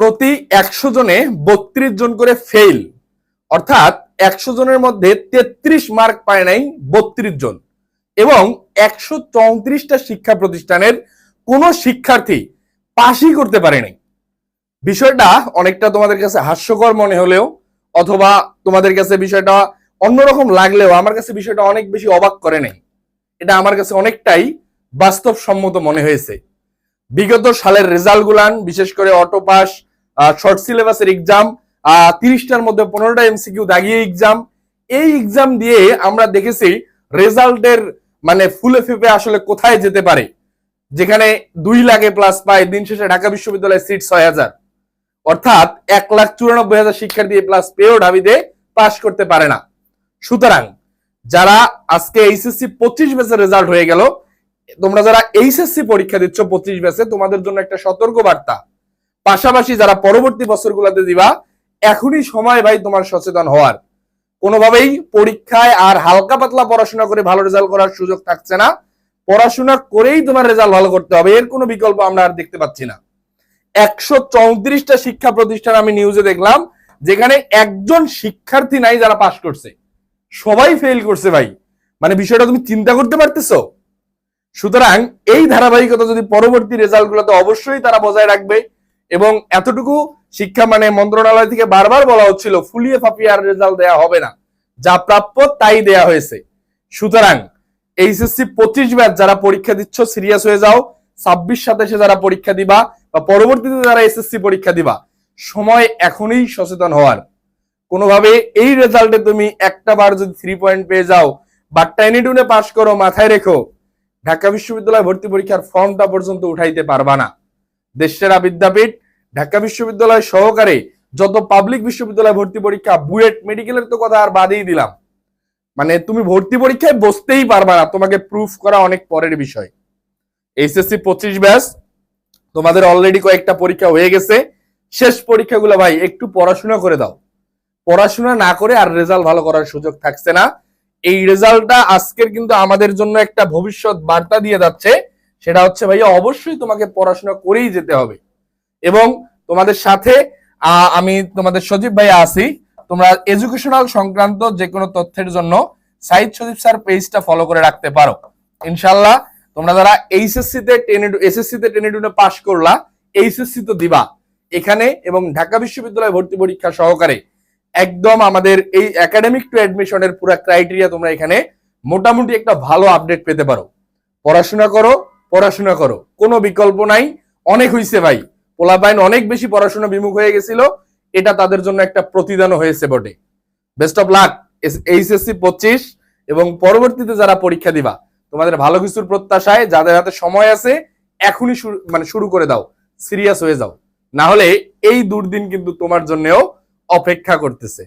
প্রতি একশো জনে বত্রিশ জন করে ফেল অর্থাৎ একশো জনের মধ্যে তেত্রিশ মার্ক পায় নাই বত্রিশ জন। এবং একশো চৌত্রিশটা শিক্ষা প্রতিষ্ঠানের কোন শিক্ষার্থী পাশই করতে পারে নাই। বিষয়টা অনেকটা তোমাদের কাছে হাস্যকর মনে হলেও, অথবা তোমাদের কাছে বিষয়টা অন্যরকম লাগলেও আমার কাছে বিষয়টা অনেক বেশি অবাক করে নাই। এটা আমার কাছে অনেকটাই বাস্তবসম্মত মনে হয়েছে। বিগত সালের রেজাল্ট গুলান বিশেষ করে অটো পাস শর্ট সিলেবাসের এক্সাম তিরিশটার মধ্যে পনেরোটা এমসিকিউ দাগিয়ে এক্সাম এই এক্সাম দিয়ে আমরা দেখেছি রেজাল্টের মানে ফুলে ফেপে আসলে কোথায় যেতে পারে। যেখানে দুই লাখে প্লাস পায়, দিন শেষে ঢাকা বিশ্ববিদ্যালয়ের সিট ছয় হাজার। অর্থাৎ এক লাখ চুরানব্বই হাজার শিক্ষার্থী প্লাস পেয়েও ঢাবিতে পাশ করতে পারে না। সুতরাং যারা আজকে এইচএসসি পঁচিশ ব্যাচের রেজাল্ট হয়ে গেল, তোমরা যারা এইচএসসি পরীক্ষা দিচ্ছ পঁচিশ ব্যাচে তোমাদের জন্য একটা সতর্ক বার্তা। পাশাপাশি যারা পরবর্তী বছরগুলোতে দিবা, এখনই সময় ভাই তোমার সচেতন হওয়ার। কোনোভাবেই পরীক্ষায় আর হালকা পাতলা পড়াশোনা করে ভালো রেজাল্ট করার সুযোগ থাকছে না। পড়াশোনা করেই তোমার রেজাল্ট ভালো করতে হবে, এর কোনো বিকল্প আমরা আর দেখতে পাচ্ছি না। একশো চৌত্রিশটা শিক্ষা প্রতিষ্ঠান আমি নিউজে দেখলাম, যেখানে একজন শিক্ষার্থী নাই যারা পাশ করছে। সবাই ফেল করছে ভাই। মানে বিষয়টা তুমি চিন্তা করতে পারতেছো? সুতরাং এই ধারাবাহিকতা যদি পরবর্তী রেজাল্ট গুলোতে অবশ্যই তারা বজায় রাখবে এবং এতটুকু শিক্ষা মানে মন্ত্রণালয় থেকে বারবার বলা হচ্ছিল, ফুলিয়ে ফাপিয়ে আর রেজাল্ট দেওয়া হবে না। যা প্রাপ্য তাই দেয়া হয়েছে। সুতরাং এইচএসসি পঁচিশ ব্যাচ যারা পরীক্ষা দিচ্ছ, সিরিয়াস হয়ে যাও। ছাব্বিশ সাতাশে যারা পরীক্ষা দিবা বা পরবর্তীতে যারা এসএসসি পরীক্ষা দিবা, সময় এখনই সচেতন হওয়ার। কোনোভাবে এই রেজাল্টে তুমি একটা বার যদি থ্রি পয়েন্ট পেয়ে যাও, বা টেনে টুনে পাস করো, মাথায় রেখো, ঢাকা বিশ্ববিদ্যালয় ভর্তি পরীক্ষার ফর্মটা পর্যন্ত উঠাইতে পারবা না। দেশেরা বিদ্যাপীঠ, ঢাকা বিশ্ববিদ্যালয় সহকারে যত পাবলিক বিশ্ববিদ্যালয় ভর্তি পরীক্ষা, বুয়েট মেডিকেলের তো কথা আর বাদেই দিলাম। মানে তুমি ভর্তি পরীক্ষায় বসতেই পারবা না, তোমাকে প্রুফ করা অনেক পরের বিষয়। এইচএসসি পঁচিশ ব্যাস, তোমাদের অলরেডি কয়েকটা পরীক্ষা হয়ে গেছে। শেষ পরীক্ষাগুলো ভাই, একটু পড়াশোনা করে দাও। পড়াশোনা না করে আর রেজাল্ট ভালো করার সুযোগ থাকছে না। এই রেজাল্টটা আজকের কিন্তু আমাদের জন্য একটা ভবিষ্যৎ বার্তা দিয়ে যাচ্ছে। সেটা হচ্ছে ভাইয়া অবশ্যই তোমাকে পড়াশোনা করেই যেতে হবে। এবং তোমাদের সাথে আমি তোমাদের সজীব ভাইয়া আছি। তোমরা এডুকেশনাল সংক্রান্ত যে কোনো তথ্যের জন্য সাইদ সজীব স্যার পেজটা ফলো করে রাখতে পারো। ইনশাল্লাহ তোমরা যারা এইচএসসি তে টেনে এসএসসি তে টেনে টুনে পাস করলা এইচএসসি তো দিবা। এখানে এবং ঢাকা বিশ্ববিদ্যালয় ভর্তি পরীক্ষা সহকারে একদম আমাদের এই একাডেমিক টু অ্যাডমিশনের পুরো ক্রাইটেরিয়া তোমরা এখানে মোটামুটি একটা ভালো আপডেট পেতে পারো। পড়াশোনা করো পড়াশোনা করো। কোনো বিকল্প নাই। অনেক হইছে ভাই। পোলাপাইন অনেক বেশি পড়াশোনা বিমুখ হয়ে গেছিল। এটা তাদের জন্য একটা প্রতিদানও হয়েছে বটে। বেস্ট অফ লাক এইচএসসি পঁচিশ এবং পরবর্তীতে যারা পরীক্ষা দিবা, তোমাদের ভালো কিছুর প্রত্যাশায় যাদের হাতে সময় আছে, এখনই মানে শুরু করে দাও। সিরিয়াস হয়ে যাও। না হলে এই দুর্দিন কিন্তু তোমার জন্যও অপেক্ষা করতেছে।